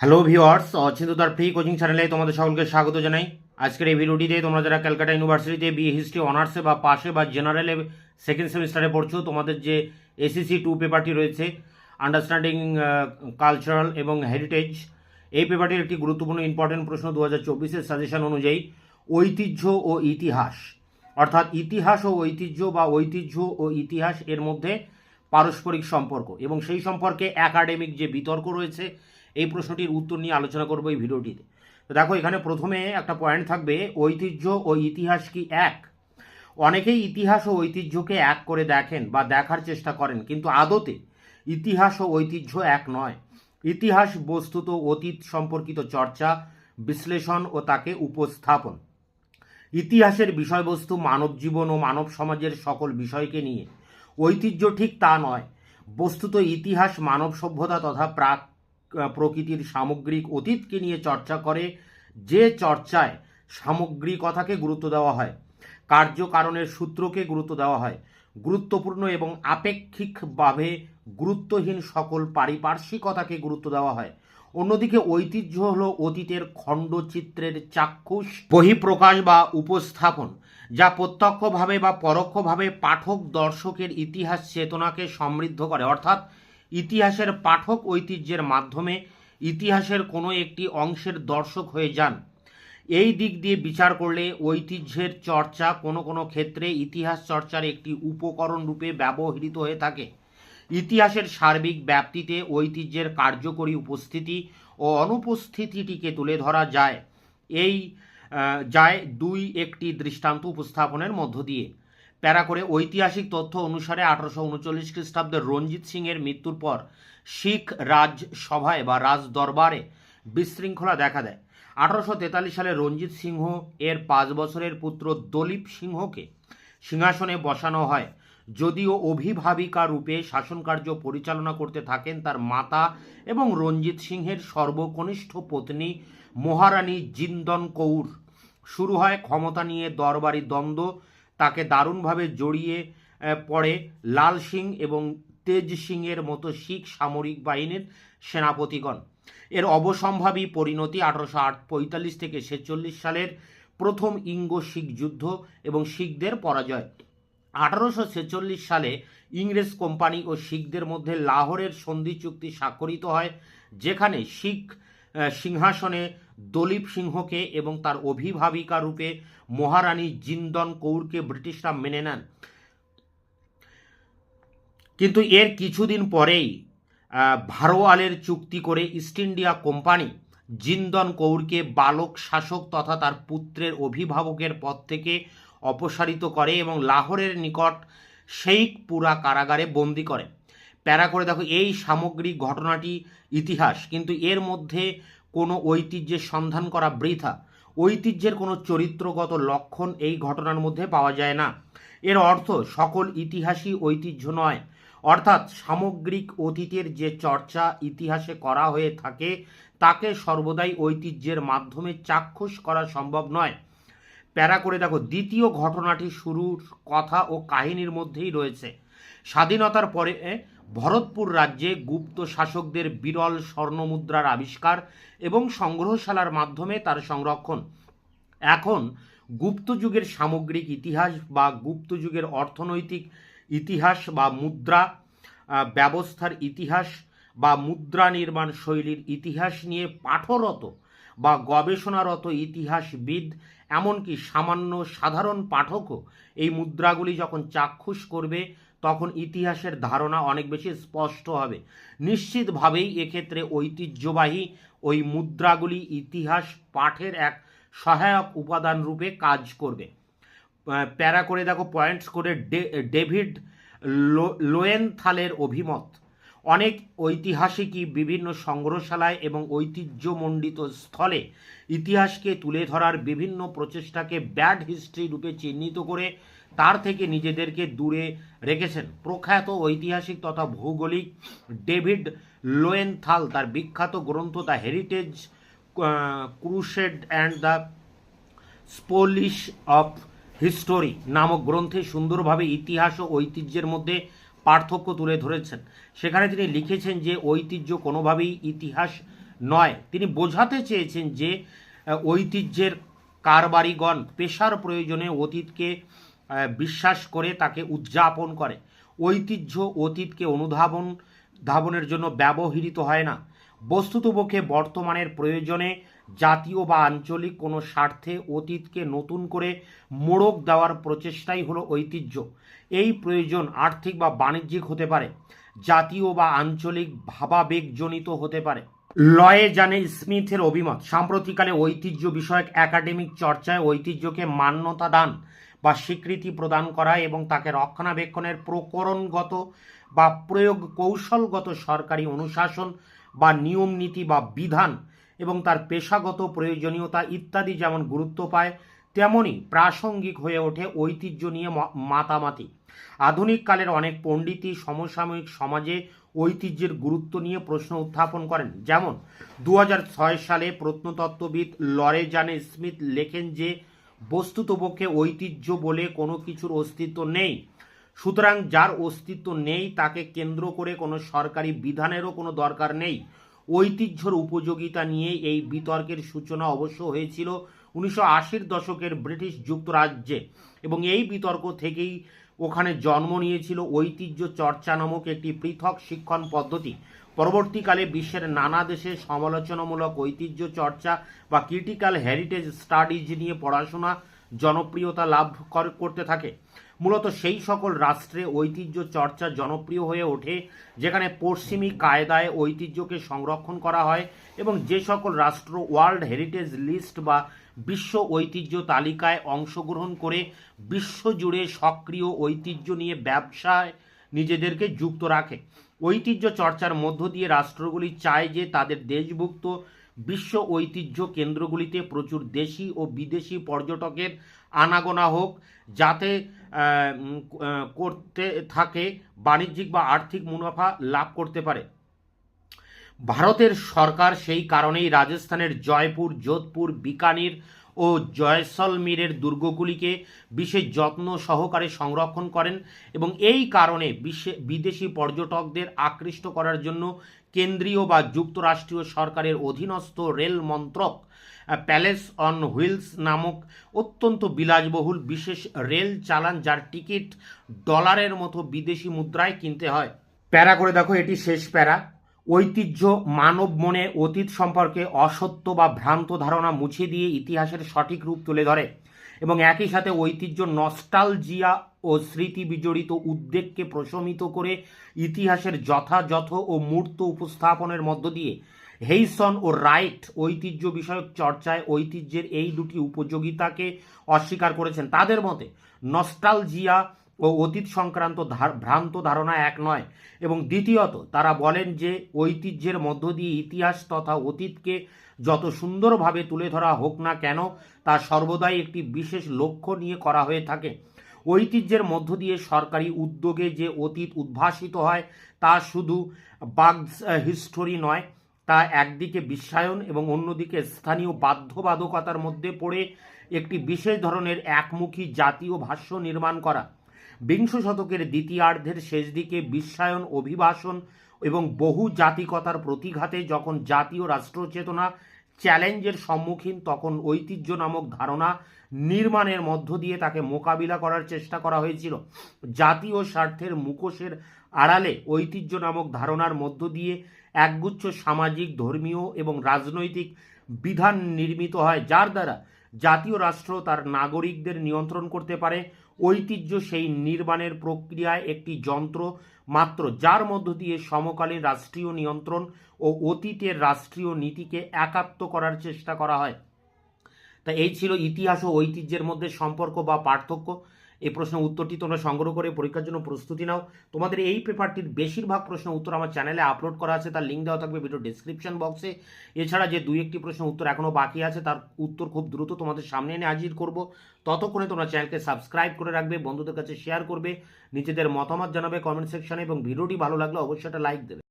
Hello viewers Achinta তার free coaching চ্যানেলে তোমাদের সকলকে স্বাগত জানাই। আজকের এই ভিডিওটিতে তোমরা যারা ক্যালকাটা ইউনিভার্সিটিতে বিএ হিস্ট্রি অনার্সে বা পাশে বা জেনারেলে সেকেন্ড সেমিস্টারে পড়ছো, তোমাদের যে এসিসি টু পেপারটি রয়েছে আন্ডারস্ট্যান্ডিং কালচারাল এবং হেরিটেজ এই পেপারটির একটি গুরুত্বপূর্ণ ইম্পর্টেন্ট প্রশ্ন দু হাজার চব্বিশের সাজেশন অনুযায়ী ঐতিহ্য ও ইতিহাস। অর্থাৎ ইতিহাস ও ঐতিহ্য বা ঐতিহ্য ও ইতিহাস এর মধ্যে পারস্পরিক সম্পর্ক এবং সেই সম্পর্কে একাডেমিক যে বিতর্ক রয়েছে এই প্রশ্নটির উত্তর নিয়ে আলোচনা করব এই ভিডিওটিতে। তো দেখো, এখানে প্রথমে একটা পয়েন্ট থাকবে, ঐতিহ্য ও ইতিহাস কি এক? অনেকেই ইতিহাস ও ঐতিহ্যকে এক করে দেখেন বা দেখার চেষ্টা করেন, কিন্তু আদতে ইতিহাস ও ঐতিহ্য এক নয়। ইতিহাস, বস্তুত অতীত সম্পর্কিত চর্চা, বিশ্লেষণ ও তাকে উপস্থাপন। ইতিহাসের বিষয়বস্তু মানব জীবন ও মানব সমাজের সকল বিষয়কে নিয়ে। ঐতিহ্য ঠিক তা নয়। বস্তুত ইতিহাস মানব সভ্যতা তথা প্রাক প্রকৃতির সামগ্রিক অতীতকে নিয়ে চর্চা করে, যে চর্চায় সামগ্রিকতাকে গুরুত্ব দেওয়া হয়, কার্যকারণের সূত্রকে গুরুত্ব দেওয়া হয়, গুরুত্বপূর্ণ এবং আপেক্ষিকভাবে গুরুত্বহীন সকল পারিপার্শ্বিকতাকে গুরুত্ব দেওয়া হয়। অন্যদিকে ঐতিহ্য হল অতীতের খণ্ডচিত্রের চাক্ষুষ, বহিঃপ্রকাশ বা উপস্থাপন, যা প্রত্যক্ষভাবে বা পরোক্ষভাবে পাঠক দর্শকের ইতিহাস চেতনাকে সমৃদ্ধ করে। অর্থাৎ ইতিহাসের পাঠক ঐতিহ্যের মাধ্যমে ইতিহাসের কোনো একটি অংশের দর্শক হয়ে যান। এই দিক দিয়ে বিচার করলে ঐতিহ্যের চর্চা কোনো কোনো ক্ষেত্রে ইতিহাস চর্চার একটি উপকরণ রূপে ব্যবহৃত হয়ে থাকে। ইতিহাসের সার্বিক ব্যাপ্তিতে ঐতিহ্যের কার্যকরী উপস্থিতি ও অনুপস্থিতিটিকে তুলে ধরা যায়। এই যায় দুই একটি দৃষ্টান্ত উপস্থাপনের মধ্য দিয়ে। প্যারা করে ঐতিহাসিক তথ্য অনুসারে আঠারোশো উনচল্লিশ খ্রিস্টাব্দে রঞ্জিত সিংয়ের মৃত্যুর পর শিখ রাজসভায় বা রাজ দরবারে বিশৃঙ্খলা দেখা দেয়। আঠারোশো তেতাল্লিশ সালে রঞ্জিত সিংহ এর পাঁচ বছরের পুত্র দলীপ সিংহকে সিংহাসনে বসানো হয়। যদিও অভিভাবিকা রূপে শাসনকার্য পরিচালনা করতে থাকেন তার মাতা এবং রঞ্জিত সিংহের সর্বকনিষ্ঠ পত্নী মহারানী জিন্দন কৌর। শুরু হয় ক্ষমতা নিয়ে দরবারি দ্বন্দ্ব তাকে দারুণভাবে জড়িয়ে পড়ে লাল সিং এবং তেজ সিংয়ের মতো শিখ সামরিক বাহিনীর সেনাপতিগণ। এর অবসম্ভাবী পরিণতি আঠারোশো আট পঁয়তাল্লিশ থেকে ছেচল্লিশ সালের প্রথম ইঙ্গ শিখ যুদ্ধ এবং শিখদের পরাজয়। আঠারোশো ছেচল্লিশ সালে ইংরেজ কোম্পানি ও শিখদের মধ্যে লাহোরের সন্ধি চুক্তি স্বাক্ষরিত হয়, যেখানে শিখ সিংহাসনে দলীপ সিংহকে এবং তার অভিভাবিকা রূপে মহারানী জিন্দন কৌরকে ব্রিটিশরা মেনে নেন। কিন্তু এর কিছুদিন পরেই ভারোয়ালের চুক্তি করে ইস্ট ইন্ডিয়া কোম্পানি জিন্দন কৌরকে বালক শাসক তথা তার পুত্রের অভিভাবকের পদ থেকে অপসারিত করে এবং লাহোরের নিকট শেইখপুরা কারাগারে বন্দি করে। প্যারা করে দেখো, এই সামগ্রিক ঘটনাটি ইতিহাস। কিন্তু এর মধ্যে কোনো ঐতিহ্যের সন্ধান করা বৃথা। ঐতিহ্যের কোনো চরিত্রগত লক্ষণ এই ঘটনার মধ্যে পাওয়া যায় না। এর অর্থ সকল ইতিহাসই ঐতিহ্য নয়। অর্থাৎ সামগ্রিক অতীতের যে চর্চা ইতিহাসে করা হয়ে থাকে, তাকে সর্বদাই ঐতিহ্যের মাধ্যমে চাক্ষুষ করা সম্ভব নয়। প্যারা করে দেখো, দ্বিতীয় ঘটনাটি শুরুর কথা ও কাহিনীর মধ্যেই রয়েছে। স্বাধীনতার পরে ভরতপুর রাজ্যে গুপ্ত শাসকদের বিরল স্বর্ণমুদ্রার আবিষ্কার এবং সংগ্রহশালার মাধ্যমে তার সংরক্ষণ। এখন গুপ্ত যুগের সামগ্রিক ইতিহাস বা গুপ্ত যুগের অর্থনৈতিক ইতিহাস বা মুদ্রা ব্যবস্থার ইতিহাস বা মুদ্রা নির্মাণ শৈলীর ইতিহাস নিয়ে পাঠরত বা গবেষণারত ইতিহাসবিদ, এমনকি সামান্য সাধারণ পাঠকও এই মুদ্রাগুলি যখন চাক্ষুষ করবে তখন ইতিহাসের ধারণা অনেক বেশি স্পষ্ট হবে। নিশ্চিতভাবেই এক্ষেত্রে ঐতিহ্যবাহী ওই মুদ্রাগুলি ইতিহাস পাঠের এক সহায়ক উপাদান রূপে কাজ করবে। প্যারা করে দেখো, পয়েন্টস করে ডেভিড লোয়েনথালের অভিমত। অনেক ঐতিহাসিকই বিভিন্ন সংগ্রহশালায় এবং ঐতিহ্যমণ্ডিত স্থলে ইতিহাসকে তুলে ধরার বিভিন্ন প্রচেষ্টাকে ব্যাড হিস্ট্রি রূপে চিহ্নিত করে তার থেকে নিজেদেরকে দূরে রেখেছেন। প্রখ্যাত ঐতিহাসিক তথা ভৌগোলিক ডেভিড লোয়েনথাল, তার বিখ্যাত গ্রন্থ the heritage crusade and the spoils of history নামক গ্রন্থে সুন্দরভাবে ইতিহাস ও ঐতিহ্যের মধ্যে পার্থক্য তুলে ধরেছেন। সেখানে তিনি লিখেছেন যে, ঐতিহ্য কোনোভাবেই ইতিহাস নয়। তিনি বোঝাতে চেয়েছেন যে ঐতিহ্যের কারবারিগণ পেশার প্রয়োজনে অতীতকে বিশ্বাস করে তাকে উদযাপন করে। ঐতিহ্য অতীতকে অনুধাবন, ধাবনের জন্য ব্যবহৃত হয় না। বস্তুতপক্ষে বর্তমানের প্রয়োজনে জাতীয় বা আঞ্চলিক কোনো স্বার্থে অতীতকে নতুন করে মোড়ক দেওয়ার প্রচেষ্টাই হলো ঐতিহ্য। এই প্রয়োজন আর্থিক বা বাণিজ্যিক হতে পারে, জাতীয় বা আঞ্চলিক ভাবাবেগজনিত হতে পারে। লয়ে জানে স্মিথের অভিমত, সাম্প্রতিককালে ঐতিহ্য বিষয়ক একাডেমিক চর্চায় ঐতিহ্যকে মান্যতা দান বা স্বীকৃতি প্রদান করা এবং তাকে রক্ষণাবেক্ষণের প্রকরণগত বা প্রয়োগ কৌশলগত সরকারি অনুশাসন বা নিয়ম নীতি বা বিধান এবং তার পেশাগত প্রয়োজনীয়তা ইত্যাদি যেমন গুরুত্ব পায় তেমনই প্রাসঙ্গিক হয়ে ওঠে ঐতিহ্য নিয়ে মাতামাতি। আধুনিক কালের অনেক পণ্ডিতই সমসাময়িক সমাজে ঐতিহ্যের গুরুত্ব নিয়ে প্রশ্ন উত্থাপন করেন। যেমন দু হাজার ছয় সালে প্রত্নতত্ত্ববিদ লরেজানে স্মিথ লেখেন যে, বস্তুতপক্ষে ঐতিহ্য বলে কোনো কিছুর অস্তিত্ব নেই। সুতরাং যার অস্তিত্ব নেই তাকে কেন্দ্র করে কোনো সরকারি বিধানেরও কোনো দরকার নেই। ঐতিহ্যর উপযোগিতা নিয়ে এই বিতর্কের সূচনা অবশ্য হয়েছিল উনিশশো আশির দশকের ব্রিটিশ যুক্তরাজ্যে এবং এই বিতর্ক থেকেই ওখানে জন্ম নিয়েছিল ঐতিহ্য চর্চা নামক একটি পৃথক শিক্ষণ পদ্ধতি। পরবর্তীকালে বিশ্বের নানা দেশে সমালোচনামূলক ঐতিহ্য চর্চা বা ক্রিটিক্যাল হেরিটেজ স্টাডিজ নিয়ে পড়াশোনা, জনপ্রিয়তা লাভ করতে থাকে। মূলত সেই সকল রাষ্ট্রে ঐতিহ্য চর্চা জনপ্রিয় হয়ে ওঠে, যেখানে পশ্চিমী কায়দায় ঐতিহ্যকে সংরক্ষণ করা হয় এবং যে সকল রাষ্ট্র ওয়ার্ল্ড হেরিটেজ লিস্ট বা বিশ্ব ঐতিহ্য তালিকায় অংশগ্রহণ করে বিশ্বজুড়ে সক্রিয় ঐতিহ্য নিয়ে ব্যবসায় নিজেদেরকে যুক্ত রাখে। ঐতিহ্য চর্চার মধ্য দিয়ে রাষ্ট্রগুলি চায় যে তাদের দেশভুক্ত বিশ্ব ঐতিহ্য কেন্দ্রগুলিতে প্রচুর দেশি ও বিদেশি পর্যটকের আনাগোনা হোক, যাতে করতে থাকে বাণিজ্যিক বা আর্থিক মুনাফা লাভ করতে পারে। ভারতের সরকার সেই কারণেই রাজস্থানের জয়পুর, যোধপুর, বিকানির ও জয়সলমীরের দুর্গগুলিকে বিশেষ যত্ন সহকারে সংরক্ষণ করেন এবং এই কারণে বিশ্বে বিদেশি পর্যটকদের আকৃষ্ট করার জন্য কেন্দ্রীয় বা যুক্তরাষ্ট্রীয় সরকারের অধীনস্থ রেল মন্ত্রক প্যালেস অন হুইলস নামক অত্যন্ত বিলাসবহুল বিশেষ রেল চালান যার টিকিট ডলারের মতো বিদেশি মুদ্রায় কিনতে হয়। প্যারা করে দেখো, এটি শেষ প্যারা। ঐতিহ্য, মানব মনে, অতীত সম্পর্কে অসত্য বা ভ্রান্ত ধারণা মুছে দিয়ে ইতিহাসের সঠিক রূপ তুলে ধরে। এবং একই সাথে ঐতিহ্য নস্টালজিয়া ও স্মৃতি বিজড়িত উদ্বেগকে প্রশমিত করে ইতিহাসের যথাযথ ও মূর্ত উপস্থাপনের মধ্য দিয়ে হেইসন ও রাইট ঐতিহ্য বিষয়ক চর্চায় ঐতিহ্যের এই দুটি উপযোগিতাকে অস্বীকার করেছেন। তাদের মতে, নস্টালজিয়া ও অতীত সংক্রান্ত ভ্রান্ত ধারণা এক নয় এবং দ্বিতীয়ত, তারা বলেন যে ঐতিহ্যের মধ্য দিয়ে ইতিহাস তথা অতীতকে যত সুন্দরভাবে তুলে ধরা হোক না কেন, তা সর্বদাই একটি বিশেষ লক্ষ্য নিয়ে করা হয়ে থাকে। ঐতিহ্যের মধ্য দিয়ে সরকারি উদ্যোগে যে অতীত উদ্ভাসিত হয়, তা শুধু বাগস হিস্টোরি নয়, তা একদিকে বিশ্বায়ন এবং অন্যদিকে স্থানীয় বাধ্যবাধকতার মধ্যে পড়ে একটি বিশেষ ধরনের একমুখী জাতীয় ভাষ্য নির্মাণ করা। বিংশ শতকের দ্বিতীয়ার্ধের শেষ দিকে বিশ্বায়ন, অভিবাসন এবং বহু জাতিকতার প্রতিঘাতে যখন জাতীয় রাষ্ট্রচেতনা চ্যালেঞ্জের সম্মুখীন, তখন ঐতিহ্য নামক ধারণা নির্মাণের মধ্য দিয়ে তাকে মোকাবিলা করার চেষ্টা করা হয়েছিল। জাতীয় স্বার্থের মুখোশের আড়ালে ঐতিহ্য নামক ধারণার মধ্য দিয়ে একগুচ্ছ সামাজিক, ধর্মীয় এবং রাজনৈতিক বিধান নির্মিত হয়, যার দ্বারা জাতীয় রাষ্ট্র তার নাগরিকদের নিয়ন্ত্রণ করতে পারে। ঐতিহ্য সেই নির্মাণের প্রক্রিয়ায় একটি যন্ত্র মাত্র, যার মধ্য দিয়ে সমকালীন রাষ্ট্রীয় নিয়ন্ত্রণ ও অতীতের রাষ্ট্রীয় নীতিকে একাত্ম করার চেষ্টা করা হয়। তা এই ছিল ইতিহাস ও ঐতিহ্যের মধ্যে সম্পর্ক বা পার্থক্য। এই প্রশ্নের উত্তরটি তোমরা সংগ্রহ করে পরীক্ষার জন্য প্রস্তুতি নাও। তোমাদের এই পেপারটির বেশিরভাগ প্রশ্নের উত্তর আমার চ্যানেলে আপলোড করা আছে, তার লিঙ্ক দেওয়া থাকবে ভিডিও ডিসক্রিপশন বক্সে এছাড়া যে দুই একটি প্রশ্নের উত্তর এখনও বাকি আছে, তার উত্তর খুব দ্রুত তোমাদের সামনে এনে হাজির করব। ততক্ষণে তোমরা চ্যানেলকে সাবস্ক্রাইব করে রাখবে, বন্ধুদের কাছে শেয়ার করবে, নিজেদের মতামত জানাবে কমেন্ট সেকশনে এবং ভিডিওটি ভালো লাগলে অবশ্যই একটা লাইক দেবে।